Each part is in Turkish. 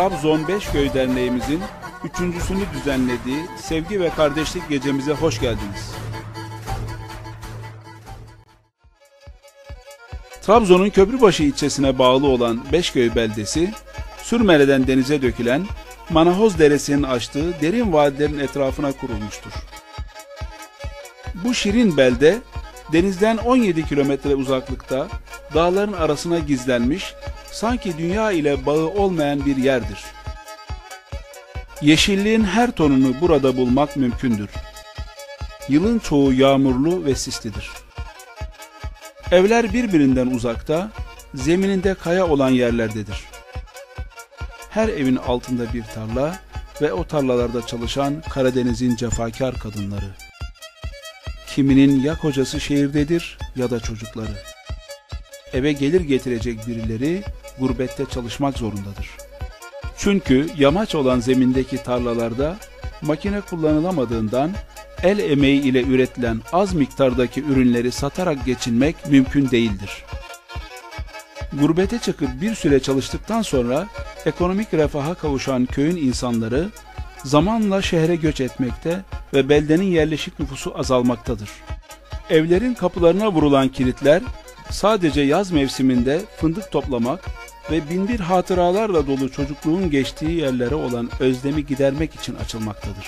Trabzon Beşköy Derneğimizin üçüncüsünü düzenlediği Sevgi ve Kardeşlik Gecemize hoş geldiniz. Trabzon'un Köprübaşı ilçesine bağlı olan Beşköy beldesi, Sürmele'den denize dökülen Manahoz Deresi'nin açtığı derin vadilerin etrafına kurulmuştur. Bu şirin belde, denizden 17 kilometre uzaklıkta, dağların arasına gizlenmiş, sanki dünya ile bağı olmayan bir yerdir. Yeşilliğin her tonunu burada bulmak mümkündür. Yılın çoğu yağmurlu ve sislidir. Evler birbirinden uzakta, zemininde kaya olan yerlerdedir. Her evin altında bir tarla ve o tarlalarda çalışan Karadeniz'in cefakar kadınları. Kiminin ya kocası şehirdedir ya da çocukları. Eve gelir getirecek birileri gurbette çalışmak zorundadır. Çünkü yamaç olan zemindeki tarlalarda makine kullanılamadığından el emeği ile üretilen az miktardaki ürünleri satarak geçinmek mümkün değildir. Gurbete çıkıp bir süre çalıştıktan sonra ekonomik refaha kavuşan köyün insanları zamanla şehre göç etmekte ve beldenin yerleşik nüfusu azalmaktadır. Evlerin kapılarına vurulan kilitler sadece yaz mevsiminde fındık toplamak ve binbir hatıralarla dolu çocukluğun geçtiği yerlere olan özlemi gidermek için açılmaktadır.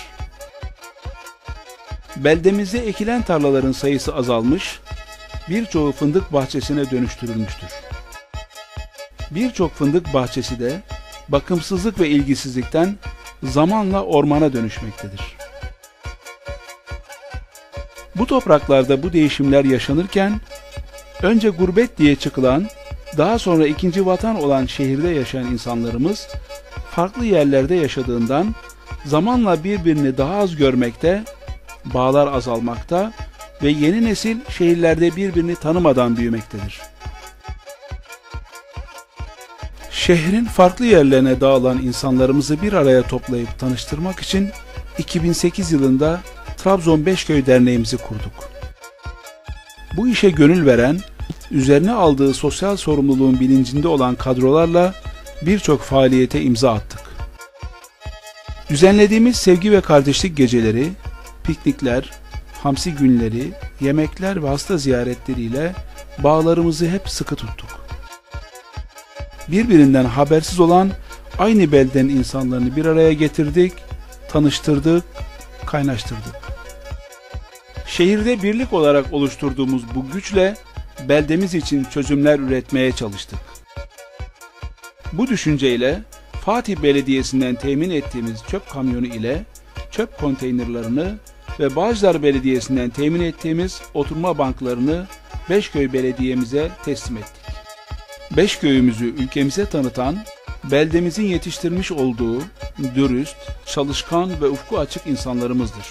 Beldemizde ekilen tarlaların sayısı azalmış, birçoğu fındık bahçesine dönüştürülmüştür. Birçok fındık bahçesi de bakımsızlık ve ilgisizlikten zamanla ormana dönüşmektedir. Bu topraklarda bu değişimler yaşanırken önce gurbet diye çıkılan, daha sonra ikinci vatan olan şehirde yaşayan insanlarımız farklı yerlerde yaşadığından zamanla birbirini daha az görmekte, bağlar azalmakta ve yeni nesil şehirlerde birbirini tanımadan büyümektedir. Şehrin farklı yerlerine dağılan insanlarımızı bir araya toplayıp tanıştırmak için 2008 yılında Trabzon Beşköy Derneğimizi kurduk. Bu işe gönül veren, üzerine aldığı sosyal sorumluluğun bilincinde olan kadrolarla birçok faaliyete imza attık. Düzenlediğimiz sevgi ve kardeşlik geceleri, piknikler, hamsi günleri, yemekler ve hasta ziyaretleriyle bağlarımızı hep sıkı tuttuk. Birbirinden habersiz olan aynı belden insanlarını bir araya getirdik, tanıştırdık, kaynaştırdık. Şehirde birlik olarak oluşturduğumuz bu güçle beldemiz için çözümler üretmeye çalıştık. Bu düşünceyle Fatih Belediyesi'nden temin ettiğimiz çöp kamyonu ile çöp konteynerlarını ve Bağcılar Belediyesi'nden temin ettiğimiz oturma banklarını Beşköy Belediye'mize teslim ettik. Beşköy'ümüzü ülkemize tanıtan, beldemizin yetiştirmiş olduğu dürüst, çalışkan ve ufku açık insanlarımızdır.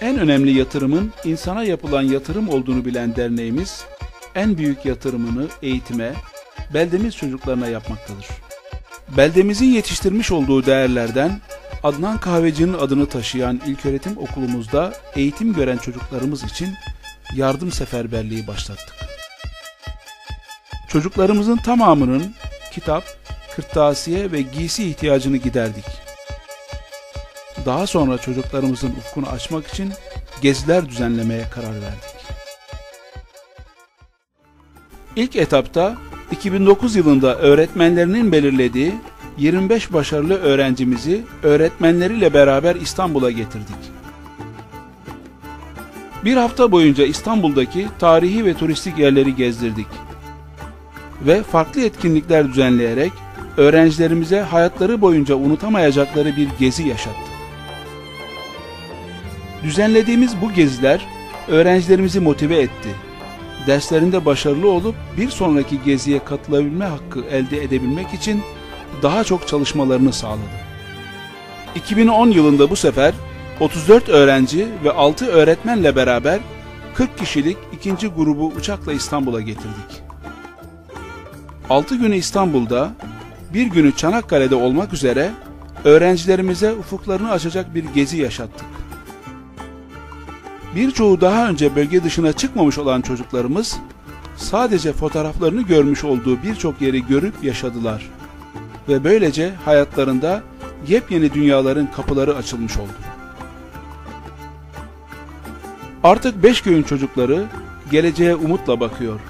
En önemli yatırımın insana yapılan yatırım olduğunu bilen derneğimiz, en büyük yatırımını eğitime, beldemiz çocuklarına yapmaktadır. Beldemizin yetiştirmiş olduğu değerlerden Adnan Kahveci'nin adını taşıyan ilköğretim okulumuzda eğitim gören çocuklarımız için yardım seferberliği başlattık. Çocuklarımızın tamamının kitap, kırtasiye ve giysi ihtiyacını giderdik. Daha sonra çocuklarımızın ufkunu açmak için geziler düzenlemeye karar verdik. İlk etapta 2009 yılında öğretmenlerinin belirlediği 25 başarılı öğrencimizi öğretmenleriyle beraber İstanbul'a getirdik. Bir hafta boyunca İstanbul'daki tarihi ve turistik yerleri gezdirdik. Ve farklı etkinlikler düzenleyerek öğrencilerimize hayatları boyunca unutamayacakları bir gezi yaşattık. Düzenlediğimiz bu geziler öğrencilerimizi motive etti. Derslerinde başarılı olup bir sonraki geziye katılabilme hakkı elde edebilmek için daha çok çalışmalarını sağladı. 2010 yılında bu sefer 34 öğrenci ve 6 öğretmenle beraber 40 kişilik ikinci grubu uçakla İstanbul'a getirdik. 6 günü İstanbul'da, bir günü Çanakkale'de olmak üzere öğrencilerimize ufuklarını açacak bir gezi yaşattık. Birçoğu daha önce bölge dışına çıkmamış olan çocuklarımız sadece fotoğraflarını görmüş olduğu birçok yeri görüp yaşadılar. ve böylece hayatlarında yepyeni dünyaların kapıları açılmış oldu. Artık Beşköy'ün çocukları geleceğe umutla bakıyor.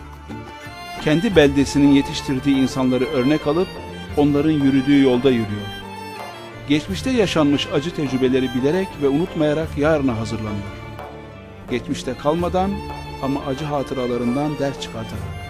Kendi beldesinin yetiştirdiği insanları örnek alıp onların yürüdüğü yolda yürüyor. Geçmişte yaşanmış acı tecrübeleri bilerek ve unutmayarak yarına hazırlanıyor. Geçmişte kalmadan ama acı hatıralarından ders çıkartarak.